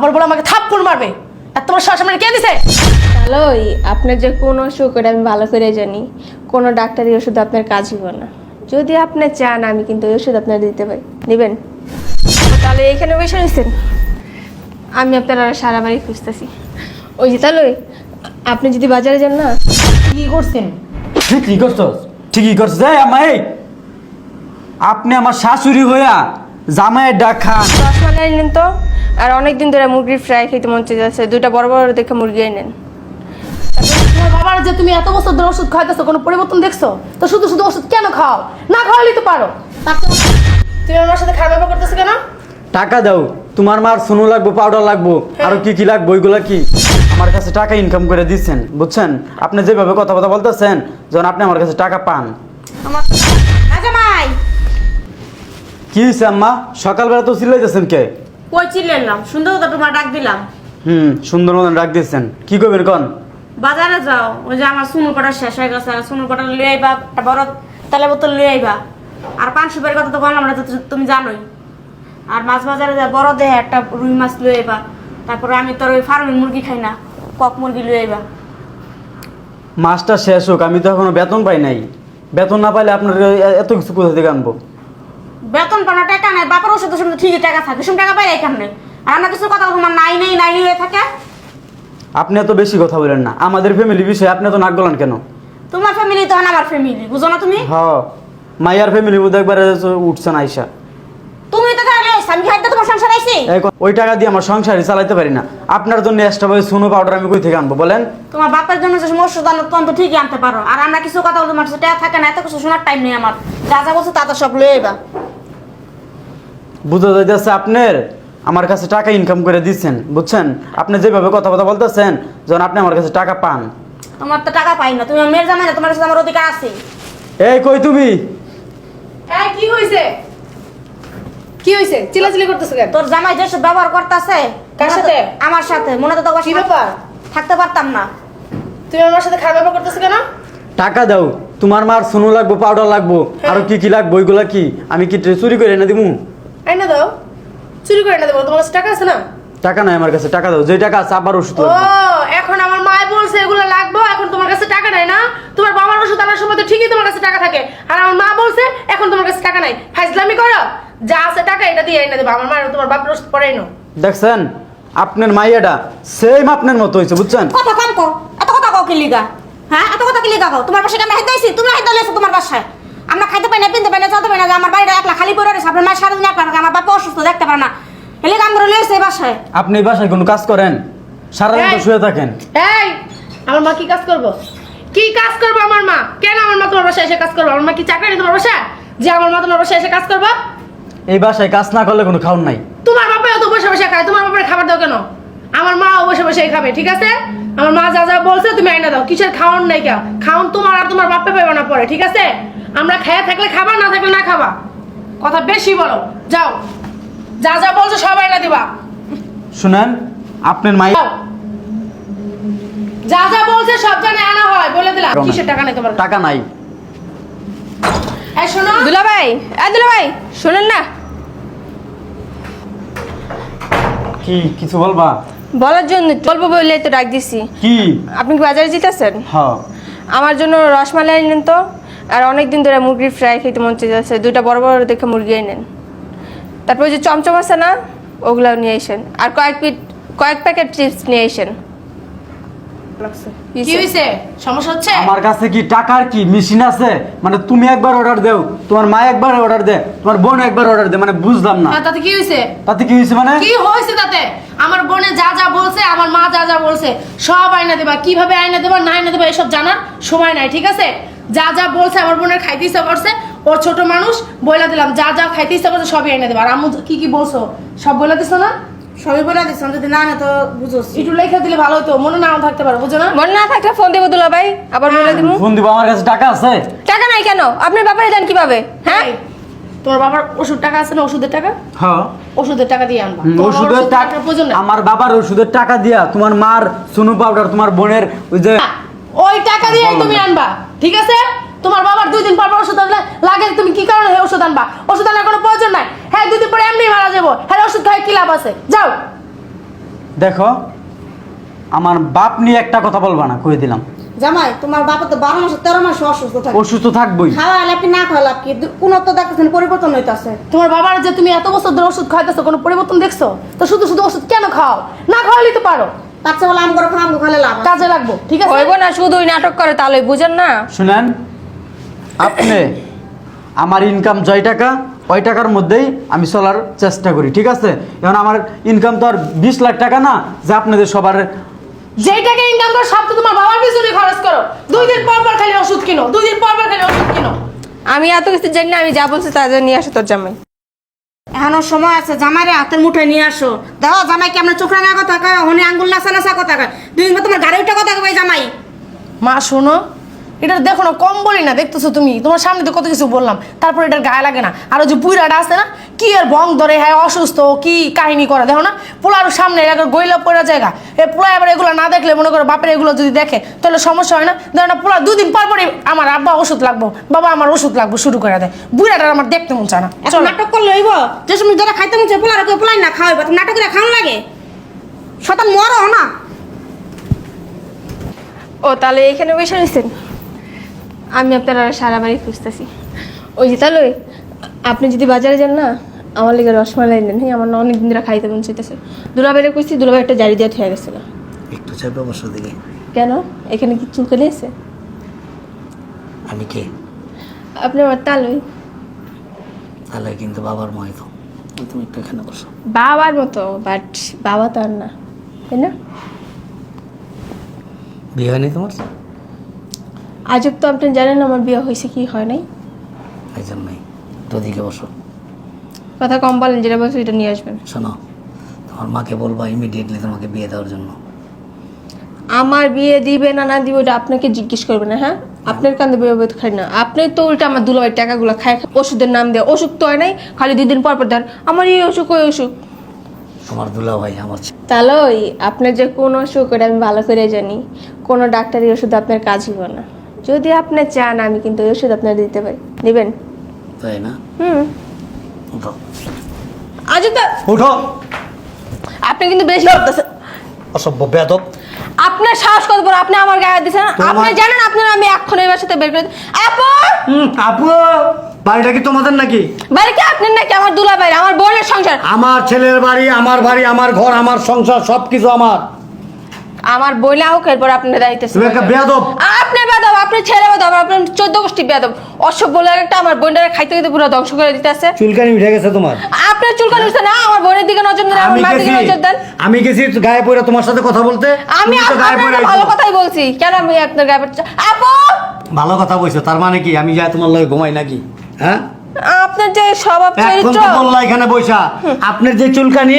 আবার বলে আমাকে থাপ্পড় মারবে। এত তোমার শ্বাস আমার কে দিছে? ভালোই আপনার যে কোনো অসুখ এটা আমি ভালো করে জানি। কোনো ডাক্তারি ওষুধ আপনার কাজ হইব না। যদি আপনি চান আমি কিন্তু ওই ওষুধ আপনার দিতে পারি। নেবেন তাহলে এখানে বসে রয়েছেন। আমি আপনার আর সারা বাড়ি খুঁজতেছি। ওই যে তাহলে আপনি যদি বাজারে যান না। কি করছেন? ঠিকই করছস? ঠিকই করছস। এই আমাই আপনি আমার শাশুড়ি হইয়া জামাইয়ের ডাক খান। রসমালাই নেন তো। আর অনেকদিন ধরে মুরগির ফ্রাই খেতে মন চাইছে দুইটা বড় বড় দেখে মুরগি নেন তোমার বাবার যে তুমি এত বছর ধরে ওষুধ খাইতেছো কোনো পরিবর্তন দেখছ? তো শুধু শুধু ওষুধ কেন খাও? না খাওয়ালেই তো পারো। চেয়ে তুমি আমার সাথে খারাপ ব্যবহার করতেছো কেন? টাকা দাও। তোমার মার সোনু লাগবো পাউডার লাগবো। আরও কি কি লাগবো ওইগুলা কি? আমার কাছে টাকা ইনকাম করে দিচ্ছেন বুঝছেন? আপনি যেভাবে কথা কথা বলতেছেন যখন আপনি আমার কাছে টাকা পান। আমার আচ্ছা কি হয়েছে আম্মা? সকালবেলা তো চিল্লাইতেছেন কে? কই চিল্লাম সুন্দর কথা তোমার ডাক দিলাম। হুম সুন্দর মতন ডাক দিচ্ছেন কি করবেন কন? বাজারে যাও। ওই যে আমার সুনুর কটা শেষ হয়ে গেছে সুনুর কটা লিয়ে আইবা একটা বড় তালে বোতল লিয়ে আইবা। আর পাঁচশো বের কথা তো বললাম না তুমি জানোই। আর মাছ বাজারে যা বড় দেহে একটা রুই মাছ লিয়ে আইবা। তারপরে আমি তোর ওই ফার্মের মুরগি খাই না কক মুরগি লিয়ে আইবা। মাসটা শেষ হোক আমি তো এখনও বেতন পাই নাই। বেতন না পাইলে আপনার এত কিছু কোথা থেকে আনব? বেতন পানো টাকা নাই বাপের ওষুধ ওষুধ ঠিকই টাকা থাকে সব টাকা পাই এখানে আর আমার কিছু কথা তোমার নাই নেই নাই হয়ে থাকে। আপনি এত বেশি কথা বলেন না আমাদের ফ্যামিলি বিষয়ে আপনি তো নাক গলান কেন? তোমার ফ্যামিলি তখন আমার ফ্যামিলি বুঝো না তুমি? হ মাইয়ার ফ্যামিলি বোধ একবারে উঠছেন আইসা। তুমি তো তাহলে আমি খাইতে তোমার সংসার আইছি ওই টাকা দিয়ে আমার সংসারই চালাইতে পারি না। আপনার জন্য এক্সট্রা ভাবে সোনো পাউডার আমি কই থেকে আনব বলেন? তোমার বাপের জন্য যে ওষুধ আনো তখন তো ঠিকই আনতে পারো। আর আমরা কিছু কথা বলতে মারছি টাকা থাকে না এত কিছু শোনার টাইম নেই আমার। যা যা বলছো তা তো সব লয়ে আইবা। বুঝা যাইতেছে আপনার আমার কাছে টাকা ইনকাম করে দিচ্ছেন বুঝছেন? আপনি যেভাবে কথা কথা বলতেছেন যখন আপনি আমার কাছে টাকা পান। আমার তো টাকা পাই না তুমি আমার মেয়ের জামাই না তোমার কাছে আমার অধিকার আছে। এই কই তুমি? হ্যাঁ কি হয়েছে কি হয়েছে চিল্লাচিল্লি করতেছো কেন? তোর জামাই যেসব ব্যবহার করতেছে কার সাথে? আমার সাথে মনে তো তোমার কি ব্যাপার? থাকতে পারতাম না। তুমি আমার সাথে খারাপ ব্যবহার করতেছো কেন? টাকা দাও তোমার মার সোনো লাগবো পাউডার লাগবো আর কি কি লাগবো ওইগুলা কি? আমি কি চুরি করে এনে দিমু? আই দাও। চুরি করে না দেবো। তোমার কাছে টাকা আছে না? টাকা নাই আমার কাছে। টাকা দাও। যে টাকা আছে আবার ওষুধ ও এখন আমার মায় বলছে এগুলো লাগবে এখন তোমার কাছে টাকা নাই না? তোমার বাবার ওষুধ আনার সময় তো ঠিকই তোমার কাছে টাকা থাকে। আর আমার মা বলছে এখন তোমার কাছে টাকা নাই। ফাইজলামি করো। যা আছে টাকা এটা দিয়ে এনে দেবো। আমার মায়ের তোমার ওষুধ পরে নো দেখছেন? আপনার মাইয়াটা সেম আপনার মতো হয়েছে বুঝছেন? কথা কম কো এত কথা কও কি লিগা? হ্যাঁ? এত কথা কি লিগা কও? তোমার আমি হেদাইছি তুমি তোমার বাসায়। আমরা খাইতে পাই না পিনতে পাই না চলতে পাই না আমার বাড়িটা একলা খালি পড়ে রয়েছে আপনার মায়ের সারাদিন একলা থাকে আমার বাবা অসুস্থ দেখতে পারে না। এলে কাম করে এই বাসায়। আপনি এই বাসায় কোনো কাজ করেন? সারাদিন তো শুয়ে থাকেন। এই আমার মা কি কাজ করব? কি কাজ করব আমার মা? কেন আমার মা তোমার বাসায় এসে কাজ করব? আমার মা কি চাকরি তোমার বাসায়? যে আমার মা তোমার বাসায় এসে কাজ করব? এই বাসায় কাজ না করলে কোনো খাওয়ার নাই। তোমার বাপাও তো বসে বসে খায় তোমার বাপের খাবার দাও কেন? আমার মা বসে বসে খাবে ঠিক আছে? আমার মা যা যা বলছে তুমি আইনা দাও কিসের খাওয়ান নাই কেন খাওন তোমার আর তোমার বাপে পাবে না পরে ঠিক আছে? আমরা খেয়ে থাকলে খাবা না থাকলে না খাবা? কথা বেশি বলো। যাও। যা যা বলছো সবাই না দিবা। শুনেন আপনার মাই যা যা বলছে সব জানে আনা হয় বলে দিলাম। কিসের টাকা নেই তোমার? টাকা নাই। এই শোনো। দুলা ভাই এ দুলা ভাই শুনেন না। কি কিছু বলবা? বলার জন্য বলব বলে তো ডাক দিছি। কি? আপনি কি বাজারে যেতেছেন? হ্যাঁ। আমার জন্য রসমালাই নেন তো। আর অনেক দিন ধরে মুরগির ফ্রাই খেতে মন চাইছে দুইটা বড় বড় দেখে মুরগি নেন তারপর ওই যে চমচম আছে না ওগুলাও নিয়ে আসেন। আর কয়েক পিট কয়েক প্যাকেট চিপস নিয়ে আসেন। কি হয়েছে সমস্যা হচ্ছে? আমার কাছে কি টাকার কি মেশিন আছে? মানে তুমি একবার অর্ডার দেও তোমার মা একবার অর্ডার দে তোমার বোন একবার অর্ডার দে মানে বুঝলাম না। হ্যাঁ, তাতে কি হয়েছে তাতে কি হয়েছে মানে? কি হয়েছে তাতে? আমার বোনে যা যা বলছে আমার মা যা যা বলছে সব আয়না দেবা। কীভাবে আয়না দেবা না আয়না দেবা এসব জানার সময় নাই ঠিক আছে? যা যা বলছে আমার বোনের খাইতে ইচ্ছা করছে ওর ছোট মানুষ বইলা দিলাম যা যা খাইতে ইচ্ছা করছে সবই এনে দেবা। আর আম্মু কি কি বলছো? সব বইলা দিছো না? সবই বলে দিচ্ছ যদি না না তো বুঝোস। একটু লেখা দিলে ভালো হতো মনে নাও থাকতে পারো বুঝো না? মনে না থাকলে ফোন দেবো দুলা ভাই আবার বলে দিব ফোন দিব আমার কাছে টাকা আছে। টাকা নাই কেন? আপনার ব্যাপারে দেন কীভাবে? হ্যাঁ? তোমার বাবার ওষুধ টাকা আছে না ওষুধের টাকা? হ্যাঁ। ওষুধের টাকা দিয়ে আনবা। ওষুধের টাকা প্রয়োজন আমার বাবার ওষুধের টাকা দিয়া তোমার মার সোনু পাউডার তোমার বোনের ওই যে ওই টাকা দিয়ে তুমি আনবা ঠিক আছে? তোমার বাবার দুই দিন পর পর ওষুধ আনলে লাগে তুমি কি কারণে ওষুধ আনবা? ওষুধ আনার কোনো প্রয়োজন নাই। হ্যাঁ দুই দিন পরে এমনি মারা যাব। হ্যাঁ ওষুধ খাই কি লাভ আছে? যাও। দেখো আমার বাপ নিয়ে একটা কথা বলবা না কই দিলাম। জামাই তোমার বাবা তো বারো মাসে তেরো মাসে অসুস্থ থাকে। অসুস্থ থাকবই। খাওয়া লাভ কি না খাওয়া লাভ কি? কোনো তো দেখতেছেন পরিবর্তন হইতাছে। তোমার বাবার যে তুমি এত বছর ধরে ওষুধ খাইতেছো কোনো পরিবর্তন দেখছ? তো শুধু শুধু ওষুধ কেন খাও না খাওয়ালেই তো পারো। তার চেয়ে বলে আম করে খালে লাভ আছে। কাজে লাগবো ঠিক আছে? হইব না শুধুই নাটক করে তাহলে বুঝেন না? শুনেন আপনি আমার ইনকাম জয় টাকা ওই টাকার মধ্যেই আমি চলার চেষ্টা করি ঠিক আছে? এখন আমার ইনকাম তো আর বিশ লাখ টাকা না যে আপনাদের সবার যেই টাকা ইনকাম করো সব তো তোমার বাবার পিছনে খরচ করো। দুই দিন পর পর খালি ওষুধ কিনো দুই দিন পর পর খালি ওষুধ কিনো। আমি এত কিছু জানি না আমি যা বলছি তা যা নিয়ে আসো তোর জামাই। এখনও সময় আছে, জামাইরে হাতের মুঠে নিয়ে আসো। দেখো জামাই কেমন চোখ রাঙা কথা কয় হনে আঙ্গুল নাসা নাসা কথা কয়। দুই তোমার গাড়ি উঠে কথা কয়, জামাই। মা, শোনো এটা দেখো না কম বলি না দেখতেছো তুমি? তোমার সামনে তো কত কিছু বললাম তারপর এটার গায়ে লাগে না। আর ওই যে বুইরাটা আছে না কি আর বং ধরে হ্যাঁ অসুস্থ কি কাহিনী করে দেখো না? পোলার সামনে একবার গইলা পড়া জায়গা। এ পোলা এবার এগুলো না দেখলে মনে করো বাপের এগুলো যদি দেখে তাহলে সমস্যা হয় না। দেখো না পোলা দুদিন পর পরই আমার আব্বা ওষুধ লাগবো বাবা আমার ওষুধ লাগবো শুরু করে দেয়। বুইরাটা আমার দেখতে মন চায় না। এখন নাটক করলে হইব? যে সময় যারা খাইতে মুছে পোলার কেউ পোলাই না খাওয়াইব তুমি নাটক করে খাওয়ান লাগে? শতান মরো না। ও তাহলে এখানে বসে রয়েছেন আমি আপনার সারা বাড়ি খুঁজতেছি। ওই যে তাহলে আপনি যদি বাজারে যান না আমার লিগে রসমালাই নেন। হ্যাঁ আমার না অনেক দিন ধরে খাইতে মন চাইতেছে। দুলাবাইরে কইছি দুলাবাই একটা জারি দিয়ে থয়ে গেছিল। একটু চাপে বসো দিকে। কেন? এখানে কি চুলকানি আছে? আমি কে? আপনি আমার তালই। তাহলে কিন্তু বাবার ময় তো তুমি একটু এখানে বসো। বাবার মতো বাট বাবা তো আর না। তাই না? বিয়ে হয়নি তোমার? আজব তো আপনি জানেন আমার বিয়ে হয়েছে কি হয় নাই। এই জন্যই তো দিকে বসো। কথা কম বলেন যেটা বলছে এটা নিয়ে আসবেন। শোনো তোমার মাকে বলবা ইমিডিয়েটলি তোমাকে বিয়ে দেওয়ার জন্য। আমার বিয়ে দিবে না না দিবে ওটা আপনাকে জিজ্ঞেস করবে না হ্যাঁ? আপনার কান্দে বিয়ে খাই না। আপনি তো উল্টা আমার দুলাভাই টাকাগুলো খায় ওষুধের নাম দেয় অসুখ তো হয় নাই খালি দুই দিন পর পর দেন আমার এই অসুখ ওই অসুখ। তোমার দুলা ভাই আমার তাহলে ওই আপনার যে কোন অসুখ ওটা আমি ভালো করে জানি। কোনো ডাক্তারি ওষুধ আপনার কাজ হইব না। যদি আপনি চান আমি কিন্তু ওই ওষুধ আপনার দিতে পারি। নেবেন তাই না? হুম। উঠো। আজ তো উঠো! আপনি কিন্তু বেশি করতেছেন অসভ্য বেদব আপনার সাহস কত বড়? আপনি আমার গায়ে দিচ্ছেন তোমার- আপনি জানেন আপনার আমি এখন এবার সাথে বের করে আপু! আপু! বাড়িটা কি তোমাদের নাকি? বাড়ি কি আপনার নাকি? আমার দুলাভাই আমার বোনের সংসার। আমার ছেলের বাড়ি আমার বাড়ি আমার ঘর আমার সংসার সবকিছু আমার। আমার বইলা হোক এরপর আপনার দায়িত্ব তুমি একটা বেয়াদব। আপনি বেদব আপনি ছেলে বেদব আপনার চোদ্দ গোষ্ঠী বেদব অসভ্য বলে একটা আমার বোনটারে খাইতে খাইতে পুরো ধ্বংস করে দিতে আছে চুলকানি উঠে গেছে তোমার। আপনার চুলকানি উঠছে না আমার বোনের দিকে নজর দেন আমার আমি মার দিকে নজর দেন। আমি গেছি গায়ে পড়ে তোমার সাথে কথা বলতে। আমি গায়ে পড়ে আপনার ভালো কথাই বলছি। কেন আমি আপনার গায়ে পড়ছি? আপু! ভালো কথা বলছো তার মানে কি? আমি যাই তোমার লগে ঘুমাই নাকি? হ্যাঁ? আপনার যে স্বভাব চরিত্র। বললা এখানে বৈশা আপনার যে চুলকানি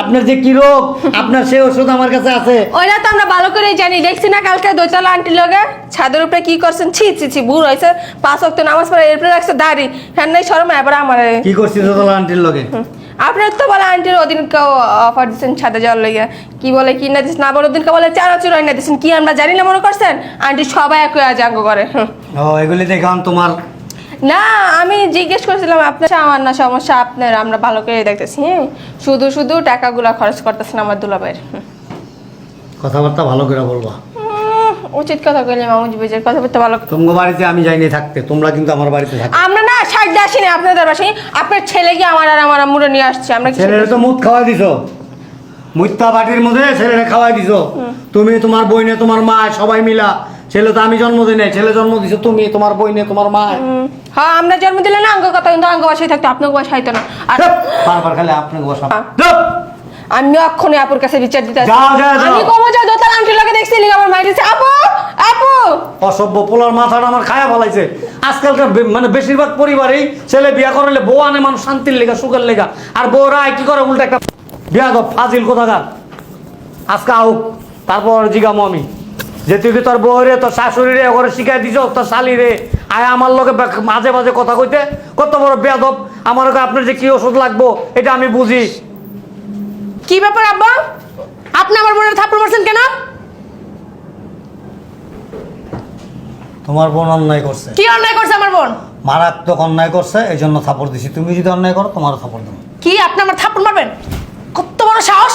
আপনার যে কি রোগ আপনার সেই ওষুধ আমার কাছে আছে। ওইটা তো আমরা ভালো করে জানি। দেখছি না কালকে দোতলা আন্টির লগে। ছাদের উপরে কি করছেন? ছি ছি ছি হয়েছে। পাঁচ নামাজ পড়ে এরপরে রাখছে দাড়ি। হ্যাঁ নাই শরম এবার আমার। কি করছি তোলা আন্টির লগে? আপনার তো বলে আন্টির ওদিন অফার দিচ্ছেন ছাদে যাওয়ার লইয়া। কি বলে কি না দিচ্ছেন আবার ওদিনকে বলে চারা চুরাই না দিচ্ছেন কি আমরা জানি না মনে করছেন? আন্টি সবাই একই আজাঙ্গ করে। ও এগুলি দেখান তোমার না আমি জিজ্ঞেস করছিলাম আপনার আমার না সমস্যা আপনার আমরা ভালো করে দেখতেছি হ্যাঁ? শুধু শুধু টাকাগুলো খরচ করতেছেন আমার দুলাভাইয়ের। কথাবার্তা ভালো করে বলবা। উচিত কথা কইলে মামুজি কথা বলতে ভালো তোমার বাড়িতে আমি যাইনি থাকতে তোমরা কিন্তু আমার বাড়িতে থাকো। আমরা না সাইড আসিনি আপনাদের বাসায়। আপনার ছেলে কি আমার আর আমার মুড়ে নিয়ে আসছে আমরা কি ছেলেরে তো মুখ খাওয়াই দিছো। মুত্তা বাটির মধ্যে ছেলেরে খাওয়াই দিছো। তুমি তোমার বইনে তোমার মা সবাই মিলা। ছেলে তো আমি জন্ম দিই নাই ছেলে জন্ম দিছো তুমি তোমার বইনে তোমার মা। হ্যাঁ আমরা জন্ম দিলে না অঙ্গ কথা কিন্তু আঙ্গ বাসায় থাকতো আপনাকে বাসায় হইতো না। আর বারবার খালি আপনাকে বসা। আমি অক্ষণে আপুর কাছে বিচার দিতে আসি। যাও, যাও, যাও। আমি কমো যাও দোতাল আন্টির লগে দেখছি লিগা আমার মাইর দিছে আপু আপু! অসভ্য পোলার মাথাটা আমার খায়া ফলাইছে। আজকালকার বে- মানে বেশিরভাগ পরিবারেই ছেলে বিয়া করলে বউ আনে মানুষ শান্তির লেগা সুখের লেগা। আর বউরা কি করে? উল্টা একটা বিয়া দব ফাজিল কোথাকার? আজকে আউক তারপর জিগামো আমি। যে তুই কি তোর বউরে তোর শাশুড়ি রে ওরে শিখাই দিছ তোর শালি রে? আয় আমার লোকে মাঝে মাঝে কথা কইতে। কত বড় বেয়াদব। আমার আপনার যে কি ওষুধ লাগবো এটা আমি বুঝি। কি ব্যাপার আব্বা? আপনি আমার বোনের থাপ্পড় মারছেন কেন? তোমার বোন অন্যায় করছে। কি অন্যায় করছে আমার বোন? মারাত্মক অন্যায় করছে এই জন্য থাপড় দিছি। তুমি যদি অন্যায় করো তোমারও থাপড় দেবো। কি আপনি আমার থাপ্পড় মারবেন? কত বড় সাহস!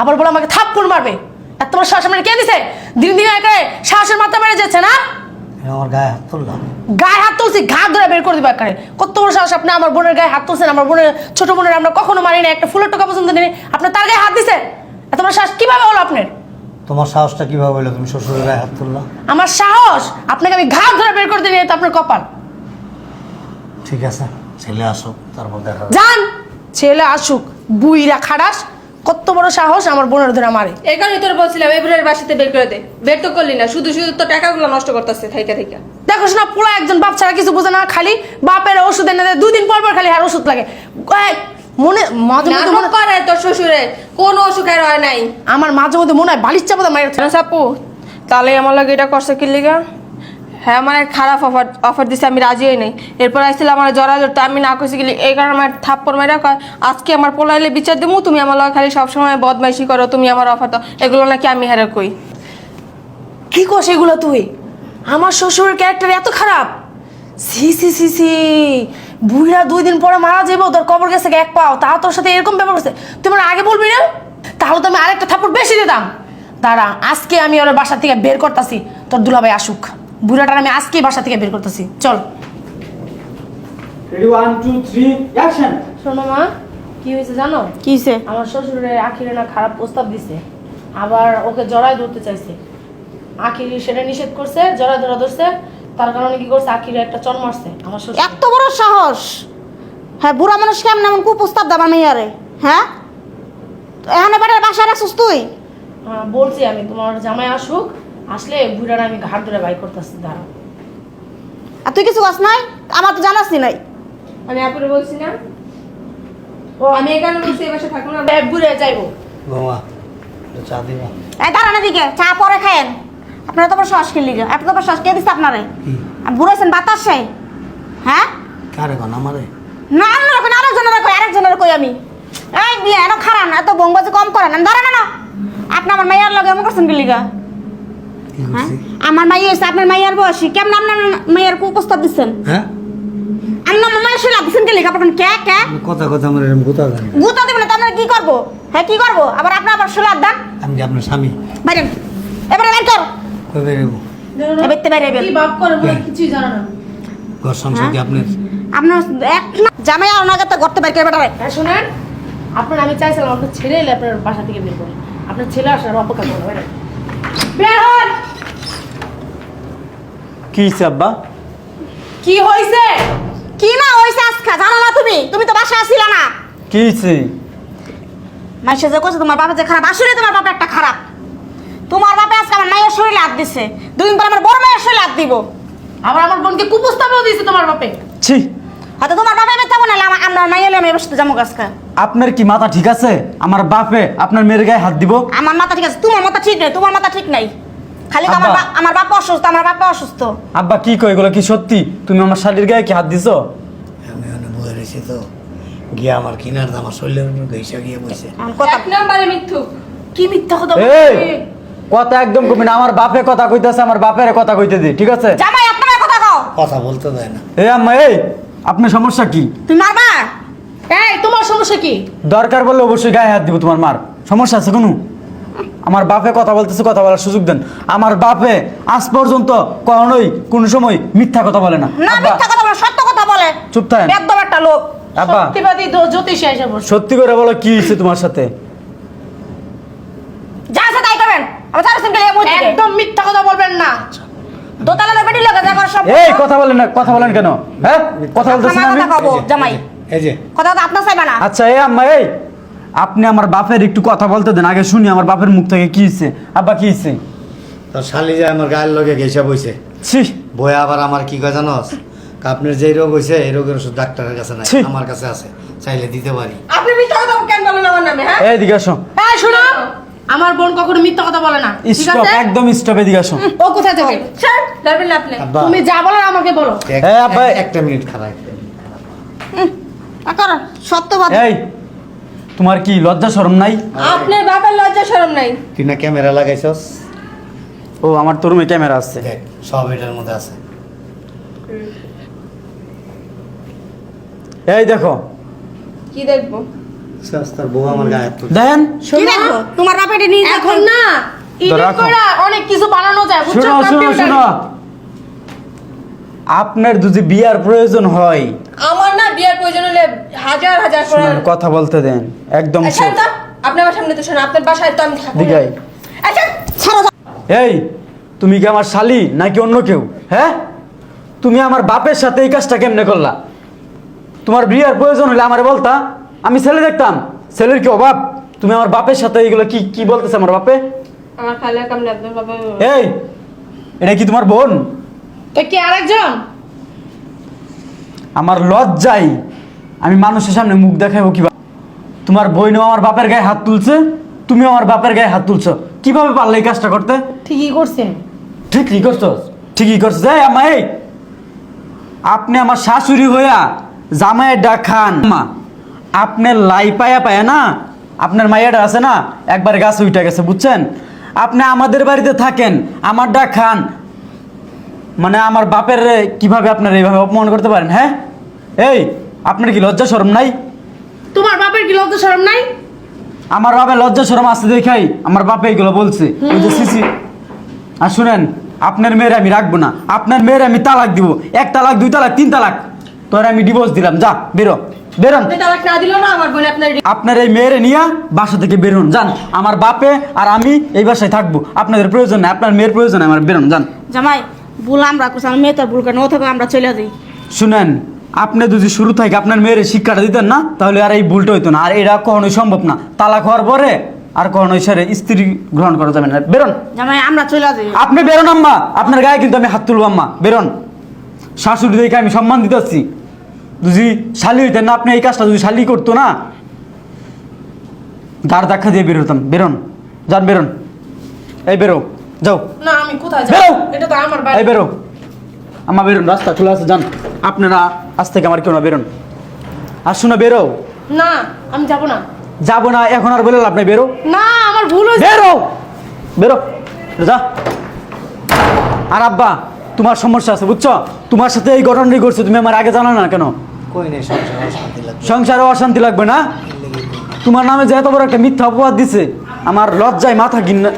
আবার বলে আমাকে থাপ্পড় মারবে। এত তোমার মানে কে দিছে? দিন দিন একে সাহসের মাত্রা বেড়ে যাচ্ছে না? আমার গায়ে হাত তুললাম গায়ে হাত তুলছি ধরে বের করে দিবে একারে কত বড় সাহস আপনি আমার বোনের গায়ে হাত তুলছেন আমার বোনের ছোট বোনের আমরা কখনো মারি না একটা ফুলের টোকা পর্যন্ত নেই। তার গায়ে হাত সাহস কীভাবে হলো আপনার? তোমার সাহসটা কীভাবে হলো? তুমি শ্বশুরের গায়ে হাত আমার সাহস? আপনাকে আমি ধরে বের করে দিই তো আপনার কপাল। ঠিক আছে ছেলে আসো তারপর দেখা যান! ছেলে আসুক বুইরা খাড়াস কত বড় সাহস আমার বোনের ধরে মারে। এই কারণে তোর বলছিলাম এবারের বাসাতে বের করে দে। বের তো করলি না শুধু শুধু তো টাকাগুলো নষ্ট করতেছে থাইকা থাইকা। দেখো শোনা পুরো একজন বাপ ছাড়া কিছু বোঝে না খালি বাপের ওষুধ এনে দেয় দুদিন পর পর খালি আর ওষুধ লাগে। মনে মাঝে মধ্যে মনে করে তোর শ্বশুরে কোনো অসুখের হয় নাই। আমার মাঝে মধ্যে মনে হয় বালিশ চাপা মায়ের না সাপু তাহলে আমার লাগে এটা করছে কি লিগা? হ্যাঁ আমার খারাপ অফার অফার দিছে, আমি রাজি হই নাই। এরপর আসছিল আমার জরা জড়তে আমি না কইছি গেলি এই কারণে আমার থাপ্পড় মাইরা কয়, আজকে আমার পোলাইলে বিচার দিমু, তুমি আমার লগে খালি সবসময় বদমাইশি করো, তুমি আমার অফার দাও। এগুলো নাকি আমি হেরে কই। কি কস এগুলো তুই? আমার শ্বশুরের ক্যারেক্টার এত খারাপ। সি সি সি সি বুড়িরা দুই দিন পরে মারা যাব তোর কবর গেছে এক পাও। তাও তোর সাথে এরকম ব্যাপার করছে? তুই আমার আগে বলবি না? তাহলে তো আমি আরেকটা থাপ্পড় বেশি দিতাম। দাঁড়া, আজকে আমি ওর বাসা থেকে বের করতেছি, তোর দুলাভাই আসুক। বুড়াটার আমি আজকে বাসা থেকে বের করতেছি। চল। Ready one two three action শোনো মা কি হয়েছে জানো? কিসে আমার শ্বশুরের আখিরে না খারাপ প্রস্তাব দিছে। আবার ওকে জড়ায় ধরতে চাইছে। আখিরি সেটা নিষেধ করছে জড়ায় ধরা ধরছে। তার কারণে কি করছে? আখিরে একটা চর মারছে আমার শ্বশুর। এত বড় সাহস! হ্যাঁ বুড়া মানুষ কেমন এমন কুপ্রস্তাব দাবা মেয়ারে? হ্যাঁ? এখানে বেটার বাসায় রাখছিস তুই? হ্যাঁ, বলছি আমি তোমার জামাই আসুক আসলে বুড়াটা আমি ঘাট ধরে বাই করতেছি দাঁড়া আর তুই কিছু নাই? আমার তো জানাসই নাই। আমি আপুরে বলছি না। ও আমি এখানে বলছি এবার থাকব না বুড়ে যাইবো। একটু চা দিবা। এই দাঁড়ান এদিকে চা পরে খায়েন। আপনারা তো শ্বাস খেলি এত তো বড় শ্বাস কে দিচ্ছে আপনারে? আর বুড়াইছেন বাতাসে? হ্যাঁ? কারে কন আমারে? না অন্য রকম আরেকজনের কই আরেকজনের কই আমি? এই বিয়ে এত খারাপ না এত বংবাজি কম করেন দাঁড়ান না আপনি আমার মাইয়ার লগে এমন করছেন কি লিগা? কি করছি আমার মাইয়া হচ্ছে আপনার মাইয়ার বয়সী। কেমন আপনার মাইয়ার কুপ্রস্তাব দিচ্ছেন? হ্যাঁ? মাইয়ার শুনে দিচ্ছেন কি কে? কথা কথা আমার এরকম কোথা জানি না। গুতা দেবেন তো আপনার কি করব? হ্যাঁ কি করব? আবার আপনার আবার শুলার দান। আমি কি আপনার স্বামী। বাইরেন। এবারে বের কর। বেরোবো এবারে বাইরে বের কি বাপ করে বলে কিছুই জানে না। ঘর সংসার কি আপনার? আপনার এক না জামাই আর ওনাকে তো করতে পারি বেটারে হ্যাঁ শোনেন আপনার আমি চাইছিলাম আপনার ছেলে এলে আপনার বাসা থেকে বের করি আপনার ছেলে আসার অপেক্ষা করব বের হন। কি হইছে আব্বা? কি হয়েছে কি না হইছে আজকা? জানো না তুমি? তুমি তো বাসায় আসিলা না। কি হইছে? মাসে যে কইছে তোমার বাবা যে খারাপ আসলে তোমার বাবা একটা খারাপ। তোমার বাবা আজকে আমার মায়ের শরীরে হাত দিছে। দুদিন পর আমার বড় মায়ের শরীরে হাত দিব। আবার আমার বোনকে কুপ্রস্তাবও দিয়েছে তোমার বাপে। ছি। হয়তো তোমার বাবা বেচা মনে হলে আমরা মাইয়া আমি বসতে যাব গাছকা আপনার কি মাথা ঠিক আছে? আমার বাপে আপনার মেয়ের গায়ে হাত দিব? আমার মাথা ঠিক আছে। তোমার মাথা ঠিক নেই তোমার মাথা ঠিক নাই। খালি তো আমার আব্বা। বা- আমার বাবা অসুস্থ আমার বাবা অসুস্থ। আব্বা কি কয় এগুলো? কি সত্যি? তুমি আমার শালির গায়ে কি হাত দিছো? আমি অনেক বয়ে রয়েছি তো। গিয়ে আমার কিনার দাম আমার শরীরের উপর ঘেসা গিয়ে বসে। আমার কথা এক নম্বরে মিথ্যুক কি মিথ্যা কথা এই? কথা একদম কমি না আমার বাপে কথা কইতেছে আমার বাপের কথা কইতে দি ঠিক আছে? জামাই আপনার কথা কও। কথা বলতে দেয় না। এই আম্মা এই! আপনার সমস্যা কি? তুমি মারবা এই তোমার সমস্যা কি? দরকার বললে অবশ্যই গায়ে হাত দিব তোমার মার। সমস্যা আছে কোনো? আমার বাপে কথা বলতেছে কথা বলার সুযোগ দেন। আমার বাপে আজ পর্যন্ত কখনোই কোনো সময় মিথ্যা কথা বলে না। না মিথ্যা কথা বলে সত্য কথা বলে। চুপ থাকেন। একদম একটা লোক। আব্বা। সত্যিবাদী জ্যোতিষী এসে বসে সত্যি করে বলো কি হয়েছে তোমার সাথে? যা আছে তাই করেন আমার চার সিঙ্গেল একদম মিথ্যা কথা বলবেন না। দোতলা বেটি লোক যা সব এই কথা বলেন না কথা বলেন কেন? হ্যাঁ? কথা বলতেছেন আপনার আমি? কথা জামাই। এই যে। কথা তো আপনার চাইবা না। আচ্ছা এই আম্মা এই। আপনি আমার বাপের একটু কথা বলতে দেন আগে শুনি আমার বাপের মুখ থেকে কি হয়েছে আব্বা কি হয়েছে তোর শালি যায় আমার গায়ের লগে ঘেসা বইছে। ছি। বই আবার আমার কি কয় জানোস? আপনার যে রোগ হয়েছে এই রোগের ওষুধ ডাক্তারের কাছে নাই ছি। আমার কাছে আছে চাইলে দিতে পারি। আপনি মিথ্যা কথা কেন বলেন আমার নামে হ্যাঁ? এই দিকে আসো। এই শোনো! আমার বোন কখনো মিথ্যা কথা বলে না ঠিক স্টপ আছে? একদম স্টপ এদিকে আসো। ও কোথায় যাবে স্যার ধরবেন না আপনি। আব্বা। তুমি যা বলার আমাকে বলো। এক- এই আব্বা, এক- একটা মিনিট খারাপ। একটা মিনিট। কর সত্যবাদ। এই তোমার কি লজ্জা শরম নাই? আপনার বাবার লজ্জা শরম নাই। তুই না ক্যামেরা লাগাইছস? ও আমার তোর রুমে ক্যামেরা আছে। দেখ সব এটার মধ্যে আছে। এই দেখো। কি দেখব? বউ আমার গায়ে দেখেন। কি দেখো তোমার নিয়ে এখন না অনেক কিছু বানানো যায় বুঝছ? শোনো শোনো শোনো। আপনার যদি বিয়ার প্রয়োজন হয় বিয়ের প্রয়োজন হলে হাজার হাজার করে শুনুন, কথা বলতে দেন একদম আচ্ছা চুপ। আপনার সামনে তো শোনো আপনার বাসায় তো আমি থাকব না। দিঘায়। আচ্ছা ছাড়ো এই তুমি কি আমার শালি নাকি অন্য কেউ? হ্যাঁ? তুমি আমার বাপের সাথে এই কাজটা কেমনে করলা? তোমার বিয়ার প্রয়োজন হলে আমার বলতা। আমি ছেলে দেখতাম ছেলের কি অভাব? তুমি আমার বাপের সাথে এইগুলো কি কি বলতেছে আমার বাপে? আমার খালে কামলে আপনার বাবা এই এটা কি তোমার বোন? তো কি আরেকজন? আমার লজ্জাই আমি মানুষের সামনে মুখ দেখাবো কীভাবে? তোমার বইনও আমার বাপের গায়ে হাত তুলছে তুমি আমার বাপের গায়ে হাত তুলছো। কীভাবে পারলে এই কাজটা করতে? ঠিকই করছেন ঠিকই করছ ঠিকই করছ। এই আমা এই। আপনি আমার শাশুড়ি হইয়া জামাইয়ের ডাক খান। মা আপনার লাই পায়া পায়া না আপনার মাইয়াটা আছে না একবার গাছ উইটা গেছে বুঝছেন? আপনি আমাদের বাড়িতে থাকেন আমার ডাক খান। মানে আমার বাপের কীভাবে আপনার এইভাবে অপমান করতে পারেন হ্যাঁ? এই আপনার কি লজ্জা শরম নাই? তোমার বাপের কি লজ্জা শরম নাই? আমার বাপের লজ্জা শরম আসতে দেখাই আমার বাপে এইগুলো বলছে। ওই যে সিসি। আর শুনেন আপনার মেয়ের আমি রাখব না আপনার মেয়ের আমি তালাক দিব। এক তালাক দুই তালাক তিন তালাক। তোর আমি ডিভোর্স দিলাম যা বেরো বেরোন আপনি তালাক না দিলেও না আমার বোন আপনার আপনার এই মেয়েরে নিয়ে বাসা থেকে বেরোন যান। আমার বাপে আর আমি এই বাসায় থাকব। আপনাদের প্রয়োজন নেই আপনার মেয়ের প্রয়োজন আমার বেরোন যান। জামাই ভুল আমরা করছি আমার মেয়ে তো আর ভুল করে না ও থেকে আমরা চলে যাই। শুনেন আপনি যদি শুরু থেকে আপনার মেয়ের শিক্ষাটা দিতেন না তাহলে আর এই ভুলটা হইতো না। আর এটা কখনোই সম্ভব না। তালাক হওয়ার পরে আর কখনোই সারে স্ত্রী গ্রহণ করা যাবে না। বেরোন। জামাই আমরা চলে যাই। আপনি বেরোন আম্মা। আপনার গায়ে কিন্তু আমি হাত তুলবো আম্মা। বেরোন। শাশুড়ি দেখে আমি সম্মান দিতেছি যদি শালি হইতেন না আপনি এই কাজটা যদি শালি করতো না গাড় দেখা দিয়ে বেরোতাম বেরোন। যান বেরোন। এই বেরো। যাও। না আমি কোথায় যাব? এটা তো আমার এই বাড়ি বেরো। আম্মা বেরোন রাস্তা খোলা আছে যান। আপনারা আজ থেকে আমার কেউ না বেরোন। আর শোনো বেরো। না আমি যাব না। যাব না এখন আর বলে লাভ নেই বেরো। না আমার ভুল হয়েছে। বেরো! বেরো। যা। আর আব্বা তোমার সমস্যা আছে বুঝছ? তোমার সাথে এই ঘটনাটি করছে তুমি আমার আগে জানো না কেন? সংসার শান্তি লাগবে। সংসারে অশান্তি লাগবে না? তোমার নামে যে এত বড় একটা মিথ্যা অপবাদ দিছে আমার লজ্জায় মাথা কিনা